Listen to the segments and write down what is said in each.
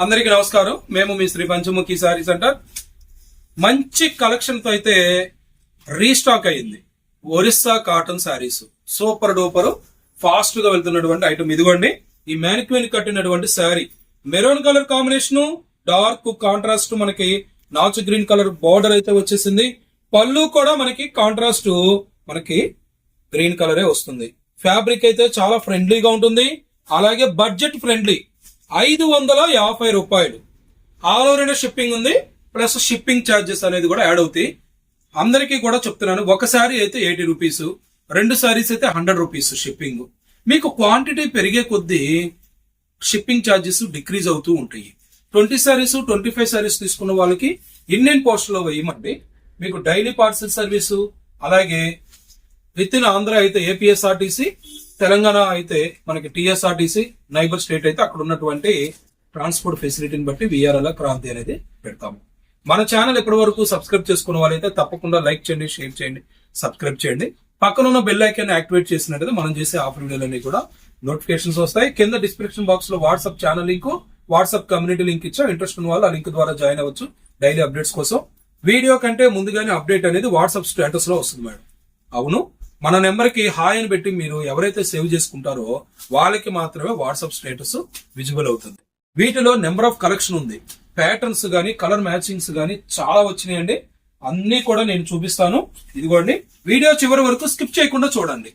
అందరికీ నమస్కారం. మేము మీ శ్రీ పంచముఖి సారీ సెంటర్. మంచి కలెక్షన్తో అయితే రీస్టాక్ అయింది Orissa cotton saris super duper ఫాస్ట్గా వెళ్తున్నటువంటి ఐటమ్ ఇదిగోండి. ఈ మ్యానిక్విన్ కట్టినటువంటి sari. Maroon colour combination dark contrast మనకి నాచు గ్రీన్ కలర్ బార్డర్ అయితే వచ్చేసింది. పళ్ళు కూడా మనకి కాంట్రాస్ట్ మనకి గ్రీన్ కలరే వస్తుంది. ఫ్యాబ్రిక్ అయితే చాలా ఫ్రెండ్లీగా ఉంటుంది. అలాగే బడ్జెట్ ఫ్రెండ్లీ ఐదు వందల యాభై రూపాయలు. ఆల్ ఓవర్ ఇండియా షిప్పింగ్ ఉంది. ప్లస్ షిప్పింగ్ ఛార్జెస్ అనేది కూడా యాడ్ అవుతాయి. అందరికీ కూడా చెప్తున్నాను. ఒక శారీ అయితే ఎయిటీ రూపీస్. రెండు శారీస్ అయితే హండ్రెడ్ రూపీస్ షిప్పింగ్ మీకు క్వాంటిటీ పెరిగే కొద్దీ షిప్పింగ్ ఛార్జెస్ డిక్రీజ్ అవుతూ ఉంటాయి. Twenty saris twenty five saris తీసుకున్న వాళ్ళకి ఇండియన్ పోస్ట్లో వేయమండి. మీకు డైలీ పార్సల్ సర్వీసు అలాగే విత్ ఇన్ ఆంధ్ర అయితే ఏపీఎస్ఆర్టీసీ తెలంగాణ అయితే మనకి టీఎస్ఆర్టీసీ నైబర్ స్టేట్ అయితే అక్కడ ఉన్నటువంటి ట్రాన్స్పోర్ట్ ఫెసిలిటీని బట్టి విఆర్ఎల్ క్రాంతి అనేది పెడతాము. మన ఛానల్ ఎప్పటి వరకు సబ్స్క్రైబ్ చేసుకున్న వాళ్ళైతే తప్పకుండా లైక్ చేయండి షేర్ చేయండి సబ్స్క్రైబ్ చేయండి. పక్కన ఉన్న బెల్ ఐకాన్ యాక్టివేట్ చేసినట్టయితే మనం చేసే ఆఫర్ వీడియోలన్నీ కూడా నోటిఫికేషన్స్ వస్తాయి. కింద డిస్క్రిప్షన్ బాక్స్లో WhatsApp channel link WhatsApp community link ఇచ్చా. ఇంట్రెస్ట్ ఉన్న వాళ్ళు ఆ లింక్ ద్వారా జాయిన్ అవ్వచ్చు డైలీ అప్డేట్స్ కోసం. వీడియో కంటే ముందుగానే అప్డేట్ అనేది వాట్సాప్ స్టేటస్లో వస్తుంది మేడం. అవును? మన నెంబర్కి హాయ్ అని పెట్టి మీరు ఎవరైతే సేవ్ చేసుకుంటారో వాళ్ళకి మాత్రమే వాట్సాప్ స్టేటస్ విజిబుల్ అవుతుంది. వీటిలో నెంబర్ ఆఫ్ కలెక్షన్ ఉంది. ప్యాటర్న్స్ కానీ కలర్ మ్యాచింగ్స్ కానీ చాలా వచ్చినాయండి. అన్ని కూడా నేను చూపిస్తాను. ఇదిగోండి. వీడియో చివరి వరకు స్కిప్ చేయకుండా చూడండి.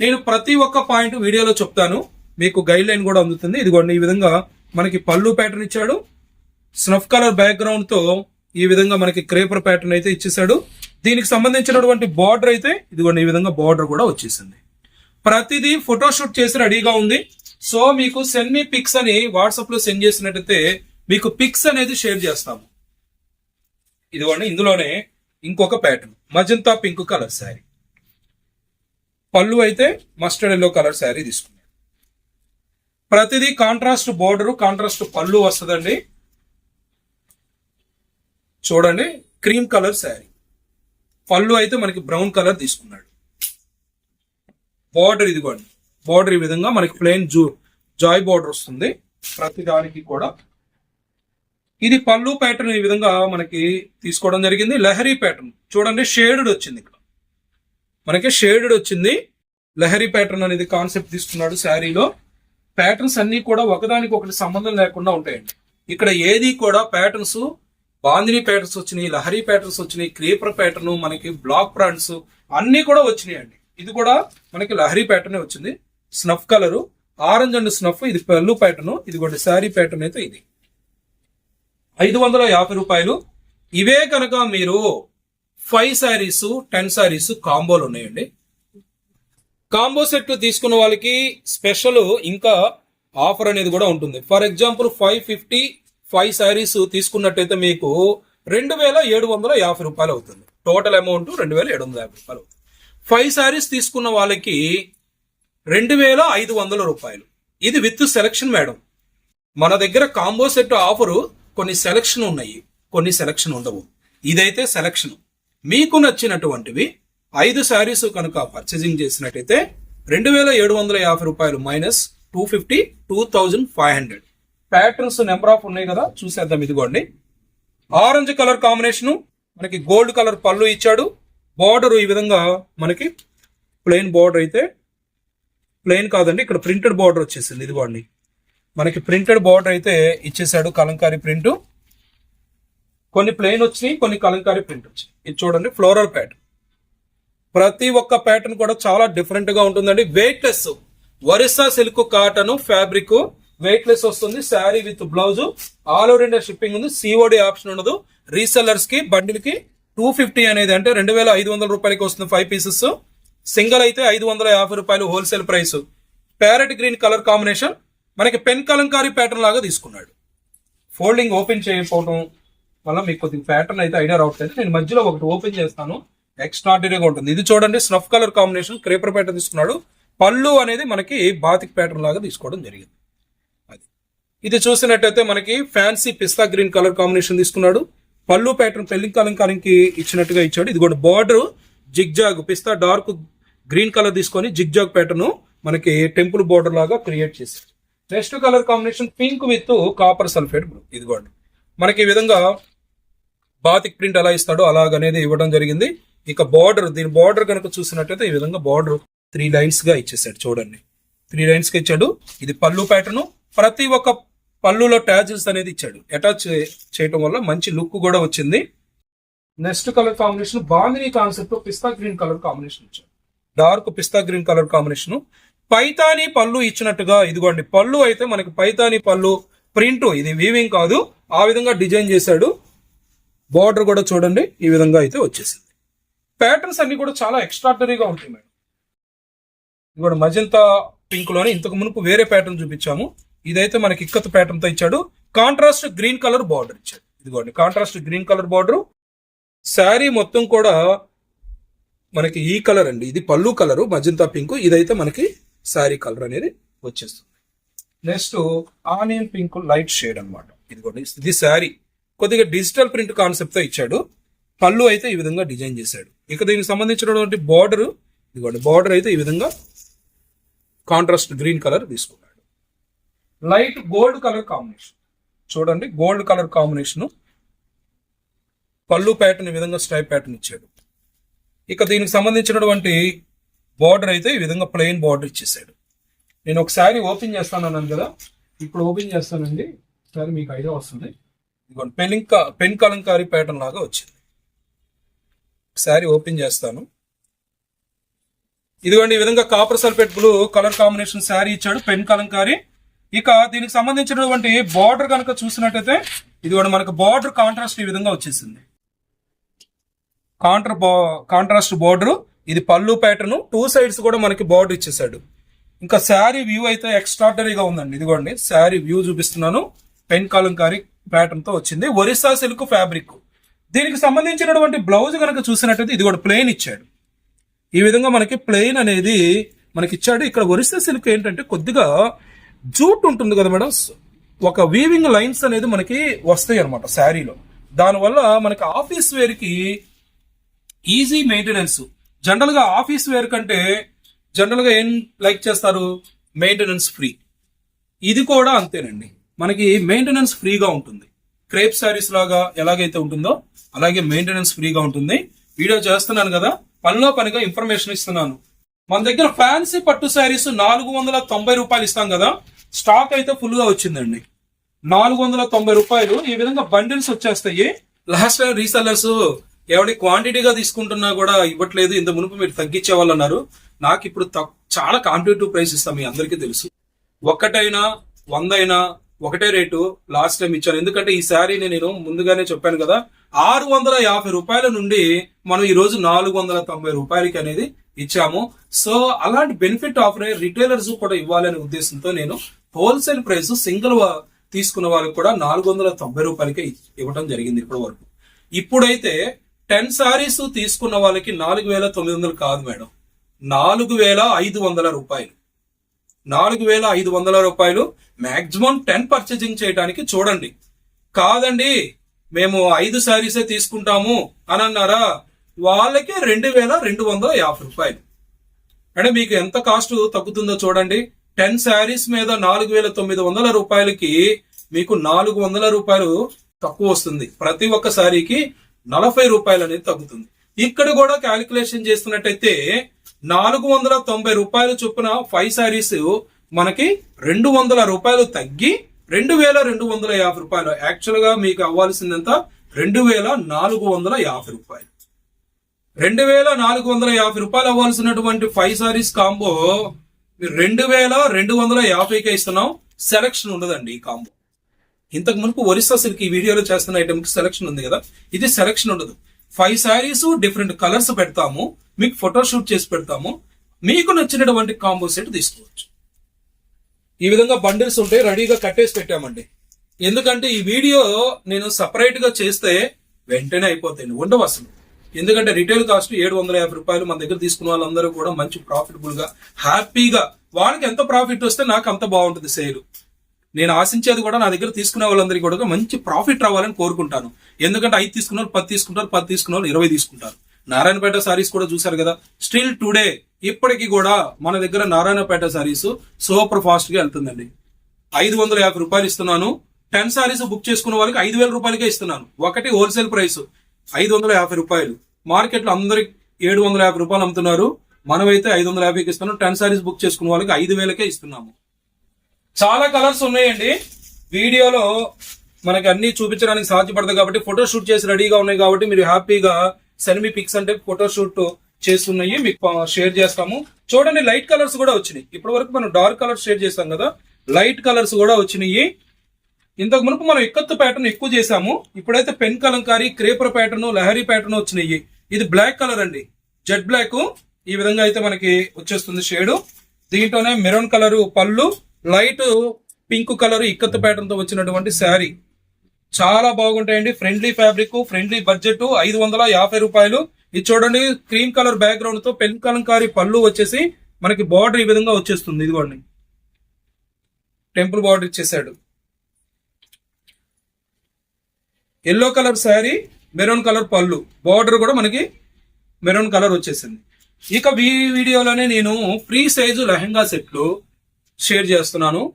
నేను ప్రతి ఒక్క పాయింట్ వీడియోలో చెప్తాను. మీకు గైడ్ లైన్ కూడా అందుతుంది. ఇదిగోండి ఈ విధంగా మనకి పళ్ళు ప్యాటర్న్ ఇచ్చాడు. స్నఫ్ కలర్ బ్యాక్గ్రౌండ్తో ఈ విధంగా మనకి క్రేపర్ ప్యాటర్న్ అయితే ఇచ్చేసాడు దీనికి సంబంధించినటువంటి బార్డర్ అయితే ఇదిగోండి ఈ విధంగా బార్డర్ కూడా వచ్చేసింది. ప్రతిదీ ఫోటోషూట్ చేసి రెడీగా ఉంది. సో మీకు సెండ్ మీ పిక్స్ అని వాట్సాప్లో సెండ్ చేసినట్టయితే మీకు పిక్స్ అనేది షేర్ చేస్తాము. ఇదిగోండి ఇందులోనే ఇంకొక pattern magenta pink colour sari పళ్ళు అయితే మస్టర్డ్ ఎల్లో కలర్ శారీ తీసుకున్నాను ప్రతిదీ కాంట్రాస్ట్ బోర్డరు కాంట్రాస్ట్ పళ్ళు వస్తుందండి. చూడండి క్రీమ్ కలర్ శారీ పళ్ళు అయితే మనకి బ్రౌన్ కలర్ తీసుకున్నాడు. బార్డర్ ఇదిగోండి. బార్డర్ ఈ విధంగా మనకి ప్లెయిన్ జూ జాయ్ బార్డర్ వస్తుంది. ప్రతి దానికి కూడా. ఇది పళ్ళు ప్యాటర్న్ ఈ విధంగా మనకి తీసుకోవడం జరిగింది. లహరీ ప్యాటర్న్ చూడండి షేడెడ్ వచ్చింది ఇక్కడ. మనకి షేడెడ్ వచ్చింది. లహరీ ప్యాటర్న్ అనేది కాన్సెప్ట్ తీసుకున్నాడు శారీలో. ప్యాటర్న్స్ అన్నీ కూడా ఒకదానికి ఒకటి సంబంధం లేకుండా ఉంటాయండి. ఇక్కడ ఏది కూడా ప్యాటర్న్స్ బాందిని ప్యాటర్న్స్ వచ్చినాయి లహరీ ప్యాటర్న్స్ వచ్చినాయి క్రీపర్ ప్యాటర్న్ మనకి బ్లాక్ ప్రాంట్స్ అన్ని కూడా వచ్చినాయి అండి ఇది కూడా మనకి లహరీ ప్యాటర్న్ వచ్చింది. Snuff colour orange and snuff ఇది పళ్ళు ప్యాటర్న్ ఇది కూడా శారీ ప్యాటర్న్ అయితే ఇది. ఐదు వందల యాభై రూపాయలు. ఇవే కనుక మీరు ఫైవ్ శారీస్ టెన్ శారీస్ కాంబోలు ఉన్నాయండి. కాంబో సెట్ తీసుకున్న వాళ్ళకి స్పెషల్ ఇంకా ఆఫర్ అనేది కూడా ఉంటుంది. For example five fifty five saris తీసుకున్నట్టయితే మీకు రెండు వేల ఏడు వందల యాభై రూపాయలు అవుతుంది. టోటల్ అమౌంట్ రెండు వేల ఏడు వందల యాభై రూపాయలు అవుతుంది. ఫైవ్ శారీస్ తీసుకున్న వాళ్ళకి రెండు వేల ఐదు వందల రూపాయలు. ఇది విత్ సెలక్షన్ మేడం మన దగ్గర కాంబో సెట్ ఆఫరు కొన్ని సెలక్షన్ ఉన్నాయి. కొన్ని సెలక్షన్ ఉండవు. ఇదైతే సెలక్షన్ మీకు నచ్చినటువంటివి ఐదు శారీస్ కనుక పర్చేసింగ్ చేసినట్టయితే రెండు వేల ఏడు వందల యాభై రూపాయలు minus two fifty two thousand five hundred patterns number of ఉన్నాయి కదా చూసేద్దాం ఇదిగోండి. ఆరెంజ్ కలర్ కాంబినేషన్ మనకి గోల్డ్ కలర్ పళ్ళు ఇచ్చాడు. బార్డర్ ఈ విధంగా మనకి ప్లెయిన్ బార్డర్ అయితే ప్లెయిన్ కాదండి ఇక్కడ ప్రింటెడ్ బార్డర్ వచ్చేసింది ఇదిగోండి. మనకి ప్రింటెడ్ బార్డర్ అయితే ఇచ్చేసాడు కలంకారీ ప్రింట్. కొన్ని ప్లెయిన్ వచ్చినాయి కొన్ని కలంకారీ ప్రింట్ వచ్చినాయి. ఇది చూడండి ఫ్లోరల్ ప్యాటర్న్ ప్రతి ఒక్క ప్యాటర్న్ కూడా చాలా డిఫరెంట్గా ఉంటుందండి. వెయిట్లెస్ వరిసా silk cotton fabric weightless వస్తుంది sari with blouse. All over India shipping ఉంది. సిఓడి ఆప్షన్ ఉండదు. రీసెల్లర్స్కి బండిల్కి టూ ఫిఫ్టీ అనేది అంటే రెండు వేల ఐదు వందల రూపాయలకి వస్తుంది ఫైవ్ పీసెస్ సింగిల్ అయితే ఐదు వందల యాభై రూపాయలు wholesale price parrot green colour combination మనకి పెన్ కలంకారీ ప్యాటర్న్ లాగా తీసుకున్నాడు. ఫోల్డింగ్ ఓపెన్ చేయకపోవడం వల్ల మీకు కొద్దిగా ప్యాటర్న్ అయితే ఐడియా రావట్లేదు. నేను మధ్యలో ఒకటి ఓపెన్ చేస్తాను. ఎక్స్ట్రాడినరీగా ఉంటుంది. ఇది చూడండి snuff colour combination creeper pattern తీసుకున్నాడు. పళ్ళు అనేది మనకి బాతిక్ ప్యాటర్న్ లాగా తీసుకోవడం జరిగింది. ఇది చూసినట్టయితే మనకి fancy pista green colour combination తీసుకున్నాడు. పళ్ళు ప్యాటర్న్ పెళ్ళి కలంకారంకి ఇచ్చినట్టుగా ఇచ్చాడు. ఇది కూడా border zigzag pista dark green colour తీసుకొని జిగ్జాగ్ ప్యాటర్న్ మనకి టెంపుల్ బార్డర్ లాగా క్రియేట్ చేశాడు. Next colour combination pink with copper sulphate blue. ఇదిగోండి మనకి ఈ విధంగా బాతిక్ ప్రింట్ ఎలా ఇస్తాడో అలాగనేది ఇవ్వడం జరిగింది. ఇక బార్డర్ దీని బార్డర్ కనుక చూసినట్టయితే ఈ విధంగా బార్డర్ త్రీ లైన్స్గా ఇచ్చేసాడు చూడండి. త్రీ లైన్స్కి ఇచ్చాడు. ఇది పళ్ళు ప్యాటర్న్ ప్రతి ఒక్క పళ్ళులో ట్యాజెస్ అనేది ఇచ్చాడు. అటాచ్ చేయటం వల్ల మంచి లుక్ కూడా వచ్చింది. Next colour combination bandhani concept pista green colour combination ఇచ్చాడు. Dark pista green colour combination Paithani పళ్ళు ఇచ్చినట్టుగా ఇదిగోండి పళ్ళు అయితే మనకి పైతాని పళ్ళు ప్రింట్ ఇది వీవింగ్ కాదు ఆ విధంగా డిజైన్ చేశాడు. బార్డర్ కూడా చూడండి ఈ విధంగా అయితే వచ్చేసింది. ప్యాటర్న్స్ అన్ని కూడా చాలా ఎక్స్ట్రాడనరీగా ఉంటాయి మేడం. ఇది కూడా మజంతా పింక్లోనే ఇంతకు మునుపు వేరే ప్యాటర్న్ చూపించాము. ఇదైతే మనకి ఇక్కత్ ప్యాటర్న్తో ఇచ్చాడు. కాంట్రాస్ట్ గ్రీన్ కలర్ బార్డర్ ఇచ్చాడు. ఇదిగోండి contrast green colour border sari మొత్తం కూడా మనకి ఈ కలర్ అండి. ఇది పళ్ళు కలరు మజంతా పింక్ ఇదైతే మనకి శారీ కలర్ అనేది వచ్చేస్తుంది. Next onion pink light shade అనమాట ఇదిగోండి ఇది శారీ కొద్దిగా డిజిటల్ ప్రింట్ కాన్సెప్ట్తో ఇచ్చాడు. పళ్ళు అయితే ఈ విధంగా డిజైన్ చేశాడు. ఇక దీనికి సంబంధించినటువంటి బార్డర్ ఇదిగోండి బార్డర్ అయితే ఈ విధంగా కాంట్రాస్ట్ గ్రీన్ కలర్ తీసుకున్నాడు. Light gold colour combination. చూడండి గోల్డ్ కలర్ కాంబినేషన్ పళ్ళు ప్యాటర్న్ ఈ విధంగా స్ట్రైప్ ప్యాటర్న్ ఇచ్చాడు. ఇక దీనికి సంబంధించినటువంటి బార్డర్ అయితే ఈ విధంగా ప్లెయిన్ బార్డర్ ఇచ్చేసాడు. నేను ఒకసారి ఓపెన్ చేస్తాను అన్నాను కదా ఇప్పుడు ఓపెన్ చేస్తానండి. ఒకసారి మీకు ఐడియా వస్తుంది. ఇదిగోండి పెన్ పెన్ కలంకారీ ప్యాటర్న్ లాగా వచ్చింది. ఒకసారి ఓపెన్ చేస్తాను. ఇదిగోండి ఈ విధంగా copper sulphate blue colour combination sari ఇచ్చాడు పెన్ కలంకారీ. ఇక దీనికి సంబంధించినటువంటి బార్డర్ కనుక చూసినట్టయితే ఇదిగోండి మనకు బార్డర్ కాంట్రాస్ట్ ఈ విధంగా వచ్చేసింది. కాంట్ర కాంట్రాస్ట్ బార్డర్ ఇది పళ్ళు ప్యాటర్న్ టూ సైడ్స్ కూడా మనకి బార్డర్ ఇచ్చేసాడు ఇంకా శారీ వ్యూ అయితే ఎక్స్ట్రాడనరీగా ఉందండి. ఇదిగోండి శారీ వ్యూ చూపిస్తున్నాను. పెన్ కలంకారీ ప్యాటర్న్తో వచ్చింది. ఒరిస్సా సిల్క్ ఫ్యాబ్రిక్ దీనికి సంబంధించినటువంటి బ్లౌజ్ కనుక చూసినట్టయితే ఇది కూడా ప్లెయిన్ ఇచ్చాడు. ఈ విధంగా మనకి ప్లెయిన్ అనేది మనకి ఇచ్చాడు ఇక్కడ ఒరిస్సా సిల్క్ ఏంటంటే కొద్దిగా జూట్ ఉంటుంది కదా మేడం ఒక వీవింగ్ లైన్స్ అనేది మనకి వస్తాయి అనమాట శారీలో. దానివల్ల మనకి ఆఫీస్ వేర్కి ఈజీ మెయింటెనెన్స్ జనరల్గా ఆఫీస్ వేర్ కంటే జనరల్గా ఏం లైక్ చేస్తారు? మెయింటెనెన్స్ ఫ్రీ ఇది కూడా అంతేనండి. మనకి మెయింటెనెన్స్ ఫ్రీగా ఉంటుంది. క్రేప్ శారీస్ లాగా ఎలాగైతే ఉంటుందో అలాగే మెయింటెనెన్స్ ఫ్రీగా ఉంటుంది. వీడియో చేస్తున్నాను కదా పనిలో పనిగా ఇన్ఫర్మేషన్ ఇస్తున్నాను. మన దగ్గర ఫ్యాన్సీ పట్టు శారీస్ నాలుగు వందల తొంభై రూపాయలు ఇస్తాం కదా. స్టాక్ అయితే ఫుల్గా వచ్చిందండి. నాలుగు వందల తొంభై రూపాయలు. ఈ విధంగా బండిల్స్ వచ్చేస్తాయి. లాస్ట్ టైం రీసెల్లర్స్ ఎవడి క్వాంటిటీగా తీసుకుంటున్నా కూడా ఇవ్వట్లేదు. ఇంత మునుపు మీరు తగ్గించే వాళ్ళు అన్నారు. నాకు ఇప్పుడు తక్- చాలా కాంపిటేటివ్ ప్రైస్ ఇస్తాం. మీ అందరికీ తెలుసు. ఒక్కటైనా వందైనా ఒకటే రేటు లాస్ట్ టైం ఇచ్చాను ఎందుకంటే ఈ శారీని నేను ముందుగానే చెప్పాను కదా. ఆరు వందల యాభై రూపాయల నుండి మనం ఈ రోజు నాలుగు వందల తొంభై రూపాయలకి అనేది ఇచ్చాము. సో అలాంటి బెనిఫిట్ ఆఫర్ రిటైలర్స్ కూడా ఇవ్వాలనే ఉద్దేశంతో నేను హోల్సేల్ ప్రైస్ సింగిల్ తీసుకున్న వాళ్ళకి కూడా నాలుగు వందల తొంభై రూపాయలకే ఇవ్వడం జరిగింది ఇప్పటి వరకు. ఇప్పుడైతే టెన్ సారీస్ తీసుకున్న వాళ్ళకి నాలుగు వేల తొమ్మిది వందలు కాదు మేడం. నాలుగు వేల ఐదు వందల రూపాయలు. నాలుగు వేల ఐదు వందల రూపాయలు మాక్సిమం టెన్ పర్చేజింగ్ చేయడానికి చూడండి. కాదండి మేము ఐదు శారీసే తీసుకుంటాము. అని అన్నారా? వాళ్ళకి రెండు వేల రెండు వందల యాభై రూపాయలు. అంటే మీకు ఎంత కాస్ట్ తగ్గుతుందో చూడండి. టెన్ శారీస్ మీద నాలుగు వేల తొమ్మిది వందల రూపాయలకి మీకు నాలుగు వందల రూపాయలు తక్కువ వస్తుంది. ప్రతి ఒక్క శారీకి నలభై రూపాయలు అనేది తగ్గుతుంది. ఇక్కడ కూడా క్యాలిక్యులేషన్ చేస్తున్నట్టయితే నాలుగు వందల తొంభై రూపాయలు చొప్పున ఫైవ్ శారీస్ మనకి రెండు వందల రూపాయలు తగ్గి రెండు వేల రెండు వందల యాభై రూపాయలు. యాక్చువల్గా మీకు అవ్వాల్సిందంతా రెండు వేల నాలుగు వందల యాభై రూపాయలు. రెండు వేల నాలుగు వందల యాభై రూపాయలు అవ్వాల్సినటువంటి ఫైవ్ సారీస్ కాంబో మీరు రెండు వేల రెండు వందల యాభైకే ఇస్తున్నాం. సెలక్షన్ ఉండదండి ఈ కాంబో. ఇంతకు మునుపు ఒరిస్సా సిల్క్ ఈ వీడియోలో చేస్తున్న ఐటమ్కి సెలక్షన్ ఉంది కదా? ఇది సెలక్షన్ ఉండదు. ఫైవ్ సారీస్ డిఫరెంట్ కలర్స్ పెడతాము. మీకు ఫోటో షూట్ చేసి పెడతాము. మీకు నచ్చినటువంటి కాంబో సెట్ తీసుకోవచ్చు. ఈ విధంగా బండిల్స్ ఉంటే రెడీగా కట్టేసి పెట్టామండి. ఎందుకంటే ఈ వీడియో నేను సపరేట్గా చేస్తే వెంటనే అయిపోతాయి. ఉండవు అసలు. ఎందుకంటే రిటైల్ కాస్ట్ ఏడు వందల యాభై రూపాయలు మన దగ్గర తీసుకున్న వాళ్ళందరూ కూడా మంచి ప్రాఫిటబుల్గా హ్యాపీగా వాళ్ళకి ఎంత ప్రాఫిట్ వస్తే నాకు అంత బాగుంటుంది సేల్ నేను ఆశించేది కూడా నా దగ్గర తీసుకునే వాళ్ళందరికీ కూడా మంచి ప్రాఫిట్ రావాలని కోరుకుంటాను. ఎందుకంటే ఐదు తీసుకున్న వాళ్ళు పది తీసుకుంటారు పది తీసుకున్న వాళ్ళు ఇరవై తీసుకుంటారు. నారాయణపేట సారీస్ కూడా చూసారు కదా స్టిల్ టుడే ఇప్పటికీ కూడా మన దగ్గర నారాయణపేట సారీస్ సూపర్ ఫాస్ట్గా వెళ్తుందండి. ఐదు వందల యాభై రూపాయలు ఇస్తున్నాను. టెన్ సారీస్ బుక్ చేసుకున్న వాళ్ళకి ఐదు వేల రూపాయలకే ఇస్తున్నాను. ఒకటి హోల్సేల్ ప్రైస్ ఐదు వందల యాభై రూపాయలు. మార్కెట్లో అందరికి ఏడు వందల యాభై రూపాయలు అమ్ముతున్నారు. మనమైతే ఐదు వందల యాభైకి ఇస్తున్నాం. టెన్ సారీస్ బుక్ చేసుకున్న వాళ్ళకి ఐదు వేలకే ఇస్తున్నాము. చాలా కలర్స్ ఉన్నాయండి. వీడియోలో మనకి అన్ని చూపించడానికి సాధ్యపడదు కాబట్టి ఫోటో షూట్ చేసి రెడీగా ఉన్నాయి కాబట్టి మీరు హ్యాపీగా సెనిమి పిక్స్ అంటే ఫోటో షూట్ చేస్తున్నాయి. మీకు షేర్ చేస్తాము. చూడండి లైట్ కలర్స్ కూడా వచ్చినాయి. ఇప్పటి వరకు మనం డార్క్ కలర్స్ షేర్ చేస్తాం కదా. లైట్ కలర్స్ కూడా వచ్చినాయి. ఇంతకు మునుపు మనం ఇక్కత్తు ప్యాటర్న్ ఎక్కువ చేసాము ఇప్పుడైతే pen kalamkari creeper pattern Lahari pattern వచ్చినాయి. ఇది బ్లాక్ కలర్ అండి. జెడ్ బ్లాక్ ఈ విధంగా అయితే మనకి వచ్చేస్తుంది షేడు. దీంట్లోనే మెరూన్ కలర్ పళ్ళు లైట్ పింక్ కలర్ ఇక్కత్తు ప్యాటర్న్తో వచ్చినటువంటి శారీ. చాలా బాగుంటాయండి. ఫ్రెండ్లీ ఫ్యాబ్రిక్ ఫ్రెండ్లీ బడ్జెట్ ఐదు వందల యాభై రూపాయలు. ఇది చూడండి క్రీమ్ కలర్ బ్యాక్గ్రౌండ్తో పెన్ కలంకారీ పళ్ళు వచ్చేసి మనకి బార్డర్ ఈ విధంగా వచ్చేస్తుంది. ఇదిగోండి. టెంపుల్ బార్డర్ ఇచ్చేసాడు yellow colour sari maroon colour పళ్ళు. బార్డర్ కూడా మనకి మెరూన్ కలర్ వచ్చేసింది. ఇక ఈ వీడియోలోనే నేను ఫ్రీ సైజు లెహంగా సెట్లు షేర్ చేస్తున్నాను.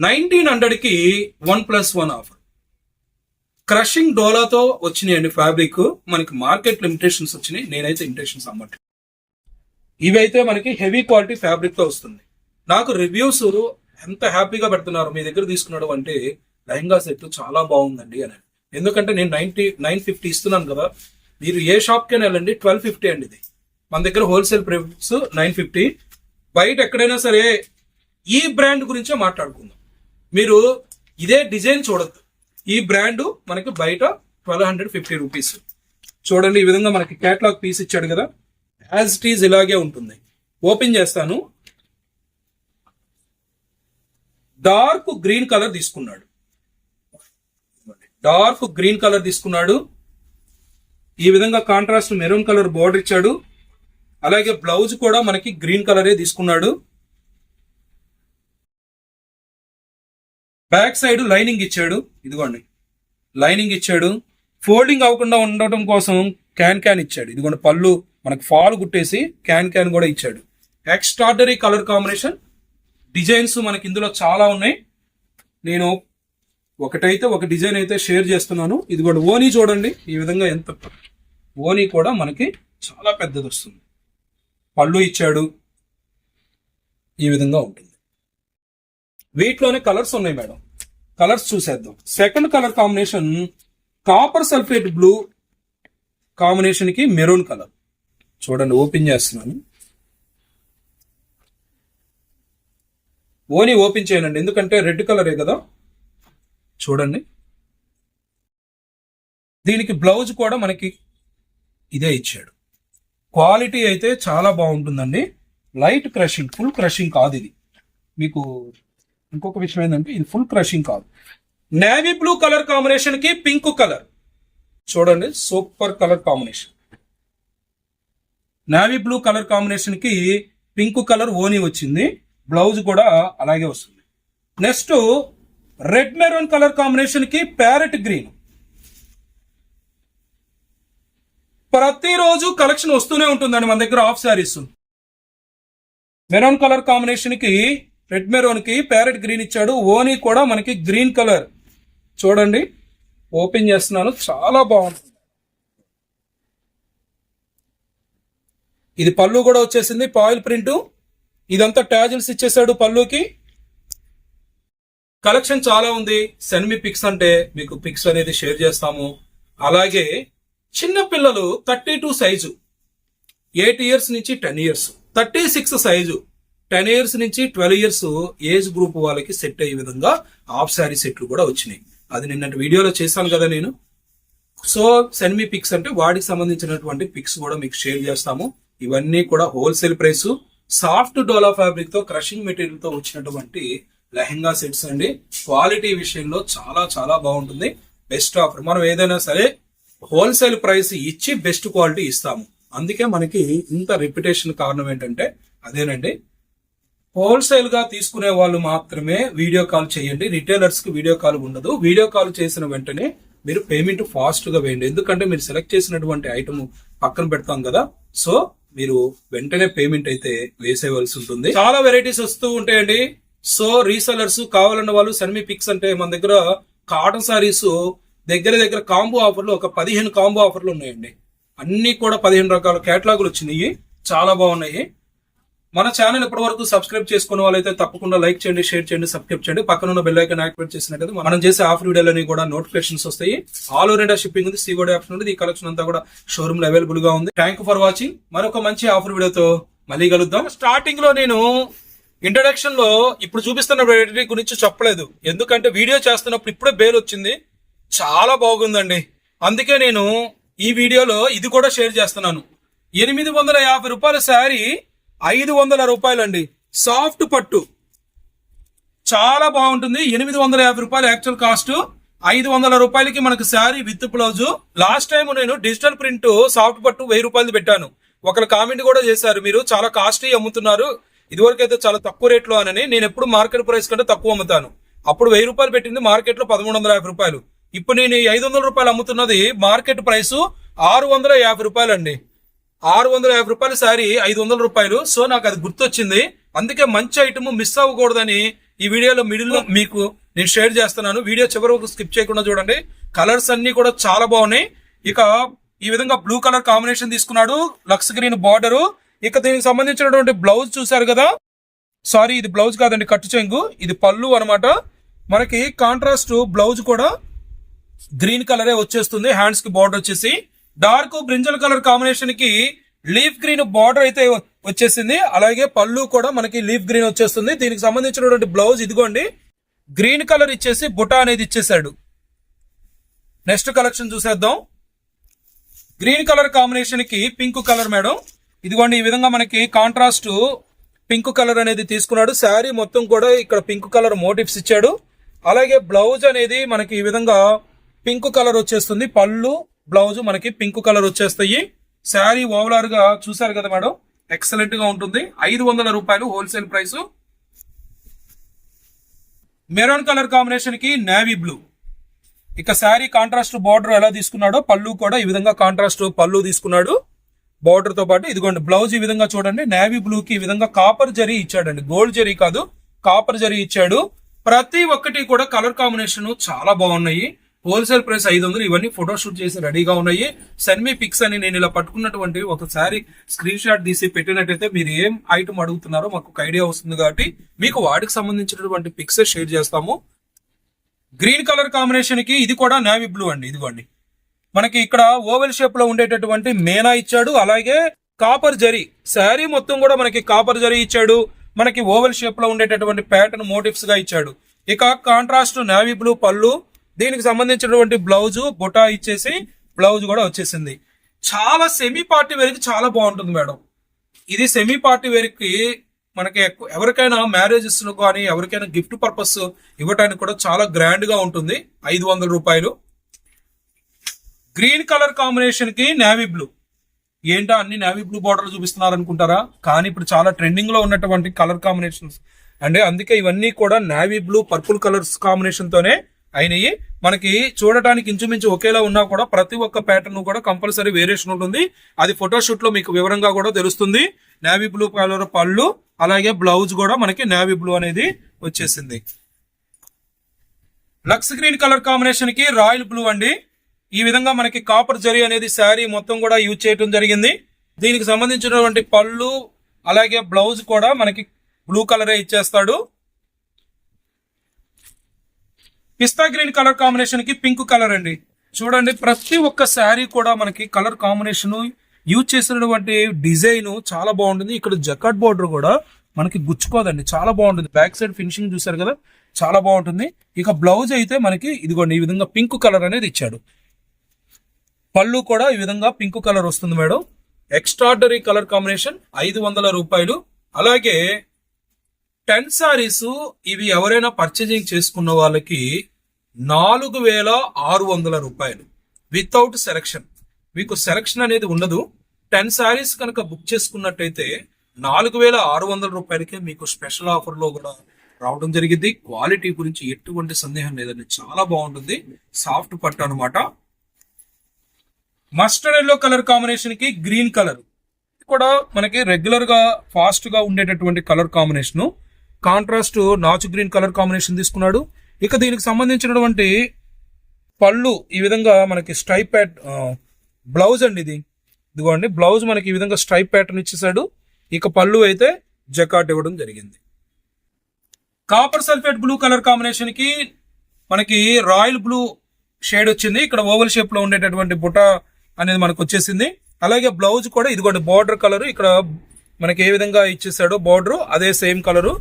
నైన్టీన్ హండ్రెడ్కి one plus one offer. Crushing డోలాతో వచ్చినాయండి ఫ్యాబ్రిక్. మనకి మార్కెట్ లిమిటేషన్స్ వచ్చినాయి. నేనైతే ఇమిటేషన్స్ అమ్మట్లేదు. ఇవైతే మనకి హెవీ క్వాలిటీ ఫ్యాబ్రిక్తో వస్తుంది. నాకు రివ్యూస్ ఎంత హ్యాపీగా పెడుతున్నారు మీ దగ్గర తీసుకున్నాడు అంటే లెహంగా సెట్ చాలా బాగుందండి అని. ఎందుకంటే నేను నైన్టీ నైన్ ఫిఫ్టీ ఇస్తున్నాను కదా మీరు ఏ షాప్కి వెళ్ళండి ట్వెల్వ్ ఫిఫ్టీ అండి ఇది. మన దగ్గర హోల్సేల్ ప్రైస్ నైన్ ఫిఫ్టీ. బయట ఎక్కడైనా సరే ఈ బ్రాండ్ గురించే మాట్లాడుకుందాం. మీరు ఇదే డిజైన్ చూడద్దు. ఈ బ్రాండ్ మనకి బయట ట్వెల్వ్ హండ్రెడ్ ఫిఫ్టీ రూపీస్. చూడండి ఈ విధంగా మనకి కేటలాగ్ పీస్ ఇచ్చాడు కదా. యాజ్ ఇట్ ఈజ్ ఇలాగే ఉంటుంది. ఓపెన్ చేస్తాను. డార్క్ గ్రీన్ కలర్ తీసుకున్నాడు. డార్క్ గ్రీన్ కలర్ తీసుకున్నాడు. ఈ విధంగా కాంట్రాస్ట్ మెరూన్ కలర్ బోర్డర్ ఇచ్చాడు. అలాగే బ్లౌజ్ కూడా మనకి గ్రీన్ కలరే తీసుకున్నాడు. బ్యాక్ సైడ్ లైనింగ్ ఇచ్చాడు. ఇదిగోండి. లైనింగ్ ఇచ్చాడు. ఫోల్డింగ్ అవ్వకుండా ఉండటం కోసం క్యాన్ క్యాన్ ఇచ్చాడు. ఇదిగోండి పళ్ళు మనకు ఫాల్ కుట్టేసి క్యాన్ క్యాన్ కూడా ఇచ్చాడు. ఎక్స్ట్రాడనరీ కలర్ కాంబినేషన్ డిజైన్స్ మనకి ఇందులో చాలా ఉన్నాయి. నేను ఒకటైతే ఒక డిజైన్ అయితే షేర్ చేస్తున్నాను. ఇది కూడా ఓనీ చూడండి. ఈ విధంగా ఎంత ఓనీ కూడా మనకి చాలా పెద్దది వస్తుంది. పళ్ళు ఇచ్చాడు. ఈ విధంగా ఉంటుంది. వీటిలోనే కలర్స్ ఉన్నాయి మేడం. కలర్స్ చూసేద్దాం. Second colour combination copper sulphate blue కాంబినేషన్కి మెరూన్ కలర్. చూడండి ఓపెన్ చేస్తున్నాను. ఓనీ ఓపెన్ చేయనండి ఎందుకంటే రెడ్ కలరే కదా. చూడండి. దీనికి బ్లౌజ్ కూడా మనకి ఇదే ఇచ్చాడు. క్వాలిటీ అయితే చాలా బాగుంటుందండి. లైట్ క్రషింగ్ ఫుల్ క్రషింగ్ కాదు ఇది. మీకు ఇంకొక విషయం ఏంటంటే ఇది ఫుల్ క్రషింగ్ కాదు. నేవీ బ్లూ కలర్ కాంబినేషన్కి పింక్ కలర్. చూడండి super colour combination. Navy blue colour కాంబినేషన్కి పింక్ కలర్ ఓని వచ్చింది. బ్లౌజ్ కూడా అలాగే వస్తుంది. నెక్స్ట్ రెడ్ మెరూన్ కలర్ కాంబినేషన్కి ప్యారెట్ గ్రీన్. ప్రతిరోజు కలెక్షన్ వస్తూనే ఉంటుందండి మన దగ్గర ఆఫ్ శారీస్. మెరూన్ కలర్ కాంబినేషన్కి రెడ్ మెరూన్కి ప్యారెట్ గ్రీన్ ఇచ్చాడు. ఓనీ కూడా మనకి గ్రీన్ కలర్. చూడండి ఓపెన్ చేస్తున్నాను. చాలా బాగుంటుంది ఇది పళ్ళు కూడా వచ్చేసింది. Foil print. ఇదంతా ట్యాజిల్స్ ఇచ్చేసాడు పళ్ళుకి. కలెక్షన్ చాలా ఉంది. సెండ్ మీ పిక్స్ అంటే మీకు పిక్స్ అనేది షేర్ చేస్తాము. అలాగే చిన్న పిల్లలు thirty two size eight years నుంచి ten years thirty six size ten years నుంచి ట్వెల్వ్ ఇయర్స్ ఏజ్ గ్రూప్ వాళ్ళకి సెట్ అయ్యే విధంగా హాఫ్ శారీ సెట్లు కూడా వచ్చినాయి. అది నిన్నటి వీడియోలో చేశాను కదా నేను. సో సెండ్ మీ పిక్స్ అంటే వాటికి సంబంధించినటువంటి పిక్స్ కూడా మీకు షేర్ చేస్తాము. ఇవన్నీ కూడా హోల్సేల్ ప్రైస్ సాఫ్ట్ డోలా ఫ్యాబ్రిక్తో క్రషింగ్ మెటీరియల్తో వచ్చినటువంటి లెహంగా సెట్స్ అండి. క్వాలిటీ విషయంలో చాలా చాలా బాగుంటుంది. బెస్ట్ ఆఫర్ మనం ఏదైనా సరే హోల్సేల్ ప్రైస్ ఇచ్చి బెస్ట్ క్వాలిటీ ఇస్తాము. అందుకే మనకి ఇంత రిప్యుటేషన్ కారణం ఏంటంటే అదేనండి. హోల్సేల్గా తీసుకునే వాళ్ళు మాత్రమే వీడియో కాల్ చేయండి. రిటైలర్స్కి వీడియో కాల్ ఉండదు. వీడియో కాల్ చేసిన వెంటనే మీరు పేమెంట్ ఫాస్ట్గా వేయండి. ఎందుకంటే మీరు సెలెక్ట్ చేసినటువంటి ఐటమ్ పక్కన పెడతాం కదా. సో మీరు వెంటనే పేమెంట్ అయితే వేసేవలసి ఉంటుంది. చాలా వెరైటీస్ వస్తూ ఉంటాయండి. సో రీసెలర్స్ కావాలన్న వాళ్ళు సెన్మి పిక్స్ అంటే మన దగ్గర కాటన్ సారీస్ దగ్గర దగ్గర కాంబో ఆఫర్లు ఒక పదిహేను కాంబో ఆఫర్లు ఉన్నాయండి. అన్ని కూడా పదిహేను రకాల కేటలాగులు వచ్చినాయి. చాలా బాగున్నాయి. మన ఛానల్ ఇప్పటి వరకు సబ్స్క్రైబ్ చేసుకున్న వాళ్ళైతే తప్పకుండా లైక్ చేయండి షేర్ చేయండి సబ్స్క్రైబ్ చేయండి. పక్కన ఉన్న బెల్ ఐకన్ యాక్టివేట్ చేసినట్టు మనం చేసే ఆఫర్ వీడియోలని కూడా నోటిఫికేషన్స్ వస్తాయి. ఆల్ ఓవర్ ఇండియా షిప్పింగ్ ఉంది సీగోడి ఆప్షన్ ఉంది. ఈ కలెక్షన్ అంతా కూడా షోరూమ్లో అవైలబుల్గా ఉంది. థ్యాంక్ ఫర్ వాచింగ్ మరొక మంచి ఆఫర్ వీడియోతో మళ్ళీ కలుద్దాం. స్టార్టింగ్లో నేను ఇంట్రడక్షన్లో ఇప్పుడు చూపిస్తున్న వెరైటీ గురించి చెప్పలేదు. ఎందుకంటే వీడియో చేస్తున్నప్పుడు ఇప్పుడే బేల్ వచ్చింది. చాలా బాగుందండి. అందుకే నేను ఈ వీడియోలో ఇది కూడా షేర్ చేస్తున్నాను. ఎనిమిది వందల యాభై రూపాయల శారీ ఐదు వందల రూపాయలండి. సాఫ్ట్ పట్టు. చాలా బాగుంటుంది. ఎనిమిది వందల యాభై రూపాయలు యాక్చువల్ కాస్ట్ ఐదు వందల రూపాయలకి మనకు sari with blouse last time నేను డిజిటల్ ప్రింట్ సాఫ్ట్ పట్టు వెయ్యి రూపాయలు పెట్టాను. ఒకరు కామెంట్ కూడా చేశారు మీరు. చాలా కాస్ట్లీ అమ్ముతున్నారు. ఇదివరకు అయితే చాలా తక్కువ రేట్లో అని నేను ఎప్పుడు మార్కెట్ ప్రైస్ కంటే తక్కువ అమ్ముతాను. అప్పుడు వెయ్యి రూపాయలు పెట్టింది మార్కెట్లో పదమూడు వందల యాభై రూపాయలు. ఇప్పుడు నేను ఐదు వందల రూపాయలు అమ్ముతున్నది మార్కెట్ ప్రైస్ ఆరు వందల యాభై రూపాయలు అండి ఆరు వందల యాభై రూపాయల సారీ ఐదు వందల రూపాయలు. సో నాకు అది గుర్తొచ్చింది. అందుకే మంచి ఐటమ్ మిస్ అవ్వకూడదని ఈ వీడియోలో మిడిల్లో మీకు నేను షేర్ చేస్తున్నాను. వీడియో చివరి స్కిప్ చేయకుండా చూడండి. కలర్స్ అన్ని కూడా చాలా బాగున్నాయి. ఇక ఈ విధంగా బ్లూ కలర్ కాంబినేషన్ తీసుకున్నాడు. లక్స్ గ్రీన్ బార్డరు ఇక దీనికి సంబంధించినటువంటి బ్లౌజ్ చూసారు కదా? సారీ ఇది బ్లౌజ్ కాదండి కట్టు చెంగు. ఇది పళ్ళు అనమాట మనకి కాంట్రాస్ట్ బ్లౌజ్ కూడా గ్రీన్ కలరే వచ్చేస్తుంది హ్యాండ్స్కి బార్డర్ వచ్చేసి. డార్క్ బ్రింజల్ కలర్ కాంబినేషన్కి లీఫ్ గ్రీన్ బార్డర్ అయితే వచ్చేసింది. అలాగే పళ్ళు కూడా మనకి లీఫ్ గ్రీన్ వచ్చేస్తుంది. దీనికి సంబంధించినటువంటి బ్లౌజ్ ఇదిగోండి గ్రీన్ కలర్ ఇచ్చేసి బుటా అనేది ఇచ్చేసాడు నెక్స్ట్ కలెక్షన్ చూసేద్దాం. గ్రీన్ కలర్ కాంబినేషన్కి పింక్ కలర్ మేడం. ఇదిగోండి ఈ విధంగా మనకి కాంట్రాస్ట్ పింక్ కలర్ అనేది తీసుకున్నాడు. శారీ మొత్తం కూడా ఇక్కడ పింక్ కలర్ మోటివ్స్ ఇచ్చాడు. అలాగే బ్లౌజ్ అనేది మనకి ఈ విధంగా పింక్ కలర్ వచ్చేస్తుంది. పళ్ళు బ్లౌజ్ మనకి పింక్ కలర్ వచ్చేస్తాయి. శారీ ఓవరాల్గా చూసారు కదా మేడం ఎక్సలెంట్గా ఉంటుంది. ఐదు వందల రూపాయలు హోల్సేల్ ప్రైస్ మెరూన్ కలర్ కాంబినేషన్కి నేవీ బ్లూ ఇక శారీ కాంట్రాస్ట్ బార్డర్ ఎలా తీసుకున్నాడో పళ్ళు కూడా ఈ విధంగా కాంట్రాస్ట్ పళ్ళు తీసుకున్నాడు. బార్డర్తో పాటు ఇదిగోండి బ్లౌజ్ ఈ విధంగా చూడండి నేవీ బ్లూ కి ఈ విధంగా కాపర్ జరీ ఇచ్చాడండి. గోల్డ్ జరీ కాదు కాపర్ జరీ ఇచ్చాడు. ప్రతి ఒక్కటి కూడా కలర్ కాంబినేషన్ చాలా బాగున్నాయి. హోల్సేల్ ప్రైస్ ఐదు వందలు ఇవన్నీ ఫోటోషూట్ చేసి రెడీగా ఉన్నాయి. సెండ్ మీ పిక్స్ అని నేను ఇలా పట్టుకున్నటువంటి ఒకసారి స్క్రీన్ షాట్ తీసి పెట్టినట్టయితే మీరు ఏం ఐటమ్ అడుగుతున్నారో మాకు ఒక ఐడియా వస్తుంది కాబట్టి మీకు వాటికి సంబంధించినటువంటి పిక్స్ షేర్ చేస్తాము. గ్రీన్ కలర్ కాంబినేషన్కి ఇది కూడా నేవీ బ్లూ అండి ఇదిగోండి. మనకి ఇక్కడ ఓవెల్ షేప్లో ఉండేటటువంటి మేనా ఇచ్చాడు. అలాగే కాపర్ జరీ. శారీ మొత్తం కూడా మనకి కాపర్ జరీ ఇచ్చాడు. మనకి ఓవెల్ షేప్లో ఉండేటటువంటి ప్యాటర్న్ మోటివ్స్గా ఇచ్చాడు. ఇక కాంట్రాస్ట్ నావీ బ్లూ పళ్ళు. దీనికి సంబంధించినటువంటి బ్లౌజ్ బొటా ఇచ్చేసి బ్లౌజ్ కూడా వచ్చేసింది. చాలా సెమీ పార్టీ వేర్కి చాలా బాగుంటుంది మేడం. ఇది సెమీ పార్టీ వేర్కి మనకి ఎవరికైనా మ్యారేజెస్ కానీ ఎవరికైనా గిఫ్ట్ పర్పస్ ఇవ్వడానికి కూడా చాలా గ్రాండ్గా ఉంటుంది. ఐదు వందల రూపాయలు. గ్రీన్ కలర్ కాంబినేషన్కి నేవీ బ్లూ. ఏంటో అన్ని నేవీ బ్లూ బార్డర్లు చూపిస్తున్నారు అనుకుంటారా? కానీ ఇప్పుడు చాలా ట్రెండింగ్లో ఉన్నటువంటి కలర్ కాంబినేషన్స్ అంటే అందుకే ఇవన్నీ కూడా navy blue purple colours combination తోనే అయినాయి. మనకి చూడటానికి ఇంచుమించు ఒకేలా ఉన్నా కూడా ప్రతి ఒక్క ప్యాటర్న్ కూడా కంపల్సరీ వేరియేషన్ ఉంటుంది. అది ఫోటోషూట్లో మీకు వివరంగా కూడా తెలుస్తుంది. నేవీ బ్లూ కలర్ పళ్ళు అలాగే బ్లౌజ్ కూడా మనకి నేవీ బ్లూ అనేది వచ్చేసింది. లక్స్ గ్రీన్ కలర్ కాంబినేషన్కి రాయల్ బ్లూ అండి. ఈ విధంగా మనకి కాపర్ జరీ అనేది శారీ మొత్తం కూడా యూజ్ చేయడం జరిగింది. దీనికి సంబంధించినటువంటి పళ్ళు అలాగే బ్లౌజ్ కూడా మనకి బ్లూ కలరే ఇచ్చేస్తాడు. పిస్తా గ్రీన్ కలర్ కాంబినేషన్కి పింక్ కలర్ అండి. చూడండి ప్రతి ఒక్క శారీ కూడా మనకి కలర్ కాంబినేషన్ యూజ్ చేసినటువంటి డిజైన్ చాలా బాగుంటుంది. ఇక్కడ జకాట్ బోర్డర్ కూడా మనకి గుచ్చుకోదండి. చాలా బాగుంటుంది. బ్యాక్ సైడ్ ఫినిషింగ్ చూసారు కదా చాలా బాగుంటుంది. ఇక బ్లౌజ్ అయితే మనకి ఇదిగోండి ఈ విధంగా పింక్ కలర్ అనేది ఇచ్చాడు. పళ్ళు కూడా ఈ విధంగా పింక్ కలర్ వస్తుంది మేడం. ఎక్స్ట్రాడరీ కలర్ కాంబినేషన్ ఐదు వందల రూపాయలు. అలాగే టెన్ సారీస్ ఇవి ఎవరైనా పర్చేజింగ్ చేసుకున్న వాళ్ళకి నాలుగు వేల ఆరు వందల రూపాయలు వితౌట్ సెలక్షన్ మీకు సెలక్షన్ అనేది ఉండదు. టెన్ సారీస్ కనుక బుక్ చేసుకున్నట్టయితే నాలుగు వేల ఆరు వందల రూపాయలకే మీకు స్పెషల్ ఆఫర్లో కూడా రావడం జరిగింది. క్వాలిటీ గురించి ఎటువంటి సందేహం లేదండి. చాలా బాగుంటుంది. సాఫ్ట్ పట్టు అనమాట మస్టర్డ్ ఎల్లో కలర్ కాంబినేషన్కి గ్రీన్ కలర్ కూడా మనకి రెగ్యులర్గా ఫాస్ట్గా ఉండేటటువంటి కలర్ కాంబినేషన్ కాంట్రాస్ట్ నాచు గ్రీన్ కలర్ కాంబినేషన్ తీసుకున్నాడు. ఇక దీనికి సంబంధించినటువంటి పళ్ళు ఈ విధంగా మనకి స్ట్రైప్ ప్యాట్ బ్లౌజ్ అండి ఇది. ఇదిగోండి బ్లౌజ్ మనకి ఈ విధంగా స్ట్రైప్ ప్యాటర్న్ ఇచ్చేసాడు ఇక పళ్ళు అయితే జకాట్ ఇవ్వడం జరిగింది. కాపర్ సల్ఫేట్ బ్లూ కలర్ కాంబినేషన్కి మనకి రాయల్ బ్లూ షేడ్ వచ్చింది. ఇక్కడ ఓవల్ షేప్లో ఉండేటటువంటి బుట్ట అనేది మనకు వచ్చేసింది. అలాగే బ్లౌజ్ కూడా ఇదిగోండి బార్డర్ కలర్ ఇక్కడ మనకి ఏ విధంగా ఇచ్చేసాడో బార్డర్ అదే సేమ్ కలరు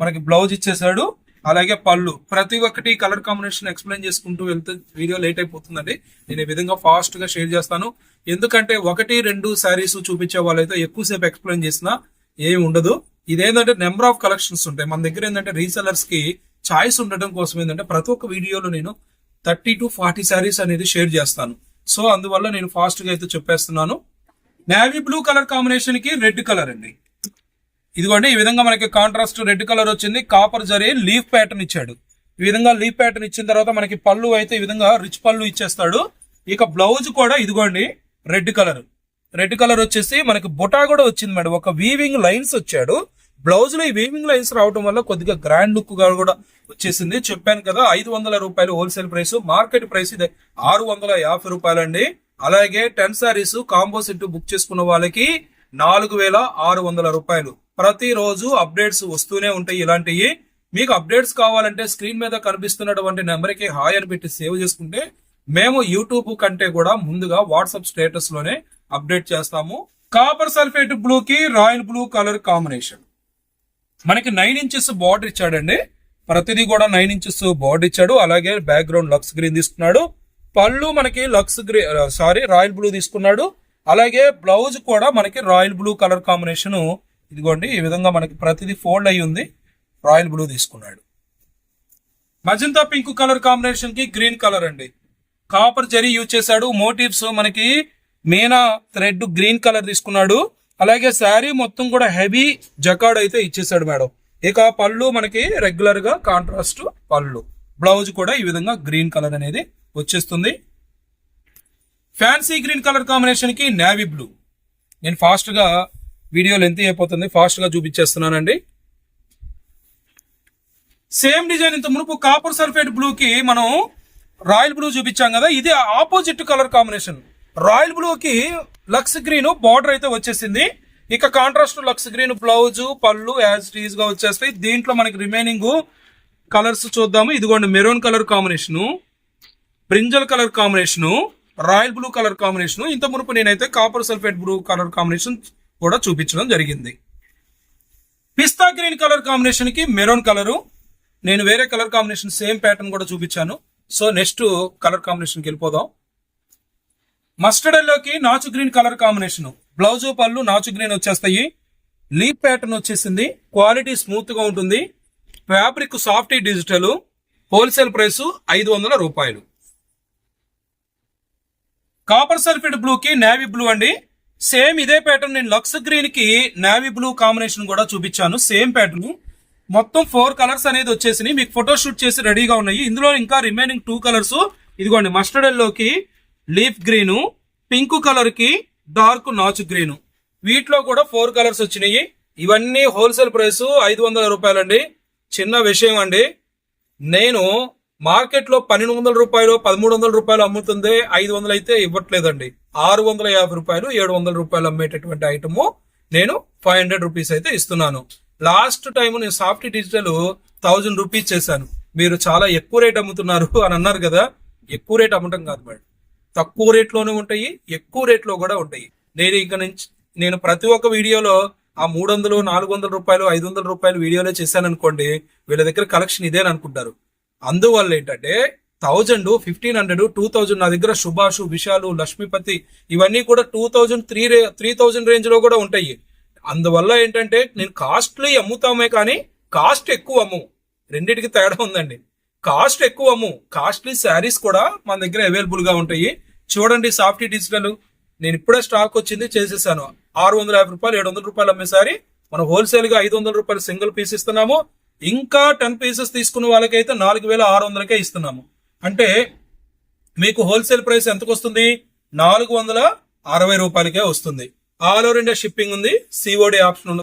మనకి బ్లౌజ్ ఇచ్చేసాడు. అలాగే పళ్ళు ప్రతి ఒక్కటి కలర్ కాంబినేషన్ ఎక్స్ప్లెయిన్ చేసుకుంటూ వెళ్తే వీడియో లేట్ అయిపోతుందండి. నేను ఈ విధంగా ఫాస్ట్గా షేర్ చేస్తాను. ఎందుకంటే ఒకటి రెండు శారీస్ చూపించే వాళ్ళైతే ఎక్కువసేపు ఎక్స్ప్లెయిన్ చేసినా ఏమి ఉండదు. ఇదేంటంటే నెంబర్ ఆఫ్ కలెక్షన్స్ ఉంటాయి. మన దగ్గర ఏంటంటే రీసెలర్స్కి చాయిస్ ఉండటం కోసం ఏంటంటే ప్రతి ఒక్క వీడియోలో నేను థర్టీ టు ఫార్టీ శారీస్ అనేది షేర్ చేస్తాను. సో అందువల్ల నేను ఫాస్ట్గా అయితే చెప్పేస్తున్నాను. నేవీ బ్లూ కలర్ కాంబినేషన్కి రెడ్ కలర్ అండి. ఇదిగోండి ఈ విధంగా మనకి కాంట్రాస్ట్ రెడ్ కలర్ వచ్చింది. కాపర్ జరీ లీఫ్ ప్యాటర్న్ ఇచ్చాడు. ఈ విధంగా లీఫ్ ప్యాటర్న్ ఇచ్చిన తర్వాత మనకి పళ్ళు అయితే ఈ విధంగా రిచ్ పళ్ళు ఇచ్చేస్తాడు. ఇక బ్లౌజ్ కూడా ఇదిగోండి రెడ్ కలర్ రెడ్ కలర్ వచ్చేసి మనకి బుటా కూడా వచ్చింది మేడం. ఒక వీవింగ్ లైన్స్ వచ్చాడు. బ్లౌజ్లో ఈ వీవింగ్ లైన్స్ రావడం వల్ల కొద్దిగా గ్రాండ్ లుక్గా కూడా వచ్చేసింది. చెప్పాను కదా ఐదు వందల రూపాయలు హోల్సేల్ ప్రైస్ మార్కెట్ ప్రైస్ ఇది. ఆరు వందల యాభై రూపాయలు అండి అలాగే ten saris combo set book చేసుకున్న వాళ్ళకి నాలుగు వేల ఆరు వందల రూపాయలు. ప్రతిరోజు అప్డేట్స్ వస్తూనే ఉంటాయి ఇలాంటివి మీకు అప్డేట్స్ కావాలంటే స్క్రీన్ మీద కనిపిస్తున్నటువంటి నెంబర్కి హాయ్ అని పెట్టి సేవ్ చేసుకుంటే మేము యూట్యూబ్ కంటే కూడా ముందుగా వాట్సాప్ స్టేటస్లోనే అప్డేట్ చేస్తాము. కాపర్ సల్ఫేట్ బ్లూ కి రాయల్ బ్లూ కలర్ కాంబినేషన్ మనకి నైన్ ఇంచెస్ బార్డర్ ఇచ్చాడండి. ప్రతిదీ కూడా నైన్ ఇంచెస్ బార్డర్ ఇచ్చాడు. అలాగే బ్యాక్గ్రౌండ్ లక్స్ గ్రీన్ తీసుకున్నాడు. పళ్ళు మనకి లక్స్ గ్రీన్ సారీ రాయల్ బ్లూ తీసుకున్నాడు. అలాగే బ్లౌజ్ కూడా మనకి రాయల్ బ్లూ కలర్ కాంబినేషన్ ఇదిగోండి ఈ విధంగా మనకి ప్రతిదీ ఫోల్డ్ అయి ఉంది. రాయల్ బ్లూ తీసుకున్నాడు. మజంతా పింక్ కలర్ కాంబినేషన్కి గ్రీన్ కలర్ అండి. కాపర్ జరీ యూజ్ చేశాడు. మోటివ్స్ మనకి మీనా థ్రెడ్ గ్రీన్ కలర్ తీసుకున్నాడు. అలాగే శారీ మొత్తం కూడా హెవీ జకాడ్ అయితే ఇచ్చేసాడు మేడం. ఇక పళ్ళు మనకి రెగ్యులర్గా కాంట్రాస్ట్ పళ్ళు. బ్లౌజ్ కూడా ఈ విధంగా గ్రీన్ కలర్ అనేది వచ్చేస్తుంది. ఫ్యాన్సీ గ్రీన్ కలర్ కాంబినేషన్కి నేవీ బ్లూ నేను ఫాస్ట్గా వీడియో లెంత్ అయిపోతుంది. ఫాస్ట్గా చూపించేస్తున్నానండి. సేమ్ డిజైన్ ఇంత మునుపు కాపర్ సల్ఫేట్ బ్లూ కి మనం రాయల్ బ్లూ చూపించాం కదా ఇది opposite colour combination royal blue కి లక్స్ గ్రీన్ బార్డర్ అయితే వచ్చేసింది. ఇక కాంట్రాస్ట్ లక్స్ గ్రీన్ బ్లౌజ్ పళ్ళు యాజ్ టీజ్గా వచ్చేస్తాయి. దీంట్లో మనకి రిమైనింగ్ కలర్స్ చూద్దాము. ఇదిగోండి maroon colour combination brinjal colour combination royal blue colour combination. ఇంత మునుపు నేనైతే copper sulphate blue colour combination కూడా చూపించడం జరిగింది. పిస్తా గ్రీన్ కలర్ కాంబినేషన్కి మెరూన్ కలరు. నేను వేరే కలర్ కాంబినేషన్ సేమ్ ప్యాటర్న్ కూడా చూపించాను. సో నెక్స్ట్ కలర్ కాంబినేషన్కి వెళ్ళిపోదాం. మస్టర్డల్లోకి నాచు గ్రీన్ కలర్ కాంబినేషన్. బ్లౌజ్ పళ్ళు నాచు గ్రీన్ వచ్చేస్తాయి. లీప్ ప్యాటర్న్ వచ్చేసింది. క్వాలిటీ స్మూత్గా ఉంటుంది. Fabric soft digital. Wholesale price ఐదు వందల రూపాయలు. కాపర్ సల్ఫేట్ బ్లూ కి నేవీ బ్లూ అండి. సేమ్ ఇదే ప్యాటర్న్ నేను లక్స్ గ్రీన్కి నేవీ బ్లూ కాంబినేషన్ కూడా చూపించాను. Same pattern. మొత్తం ఫోర్ కలర్స్ అనేది వచ్చేసినాయి. మీకు ఫోటో షూట్ చేసి రెడీగా ఉన్నాయి. ఇందులో ఇంకా రిమైనింగ్ టూ కలర్స్. ఇదిగోండి మస్టర్డల్లోకి లీఫ్ గ్రీను పింక్ కలర్కి డార్క్ నాచు గ్రీను. వీటిలో కూడా ఫోర్ కలర్స్ వచ్చినాయి. ఇవన్నీ హోల్సేల్ ప్రైస్ ఐదు వందల రూపాయలండి. చిన్న విషయం అండి. నేను మార్కెట్లో పన్నెండు వందల రూపాయలు పదమూడు వందల రూపాయలు అమ్ముతుంది ఐదు వందలు అయితే ఇవ్వట్లేదండి. ఆరు వందల యాభై రూపాయలు ఏడు వందల రూపాయలు అమ్మేటటువంటి ఐటమ్ నేను ఫైవ్ హండ్రెడ్ రూపీస్ అయితే ఇస్తున్నాను. లాస్ట్ టైం నేను సాఫ్ట్ డిజిటల్ థౌజండ్ రూపీస్ చేశాను. మీరు చాలా ఎక్కువ రేట్ అమ్ముతున్నారు అని అన్నారు కదా. ఎక్కువ రేట్ అమ్మటం కాదు మేడం. తక్కువ రేట్లోనే ఉంటాయి ఎక్కువ రేట్లో కూడా ఉంటాయి. నేను ఇక నుంచి నేను ప్రతి ఒక్క వీడియోలో ఆ మూడు వందలు నాలుగు వందల రూపాయలు ఐదు వందల రూపాయలు వీడియోలో చేశాను అనుకోండి వీళ్ళ దగ్గర కలెక్షన్ ఇదేని అనుకుంటారు అందువల్ల ఏంటంటే thousand fifteen hundred two thousand నా దగ్గర సుభాష్ విశాలు లక్ష్మీపతి ఇవన్నీ కూడా టూ థౌజండ్ త్రీ రే త్రీ థౌజండ్ రేంజ్లో కూడా ఉంటాయి. అందువల్ల ఏంటంటే నేను కాస్ట్లీ అమ్ముతామే కానీ కాస్ట్ ఎక్కువ అమ్ము. రెండింటికి తేడా ఉందండి. కాస్ట్ ఎక్కువ అమ్ము కాస్ట్లీ శారీస్ కూడా మన దగ్గర అవైలబుల్గా ఉంటాయి. చూడండి సాఫ్ట్ డిజిటల్ నేను ఇప్పుడే స్టాక్ వచ్చింది చేసేసాను. ఆరు వందల యాభై రూపాయలు ఏడు వందల రూపాయలు అమ్మే సారీ. మనం హోల్సేల్గా ఐదు వందల రూపాయలు సింగిల్ పీస్ ఇస్తున్నాము. ఇంకా టెన్ పీసెస్ తీసుకున్న వాళ్ళకైతే నాలుగు వేల ఆరు వందలకే ఇస్తున్నాము. అంటే మీకు హోల్సేల్ ప్రైస్ ఎంతకు వస్తుంది నాలుగు వందల అరవై రూపాయలకే వస్తుంది. ఆల్ ఓవర్ ఇండియా షిప్పింగ్ ఉంది. సిఓడి ఆప్షన్ ఉంది.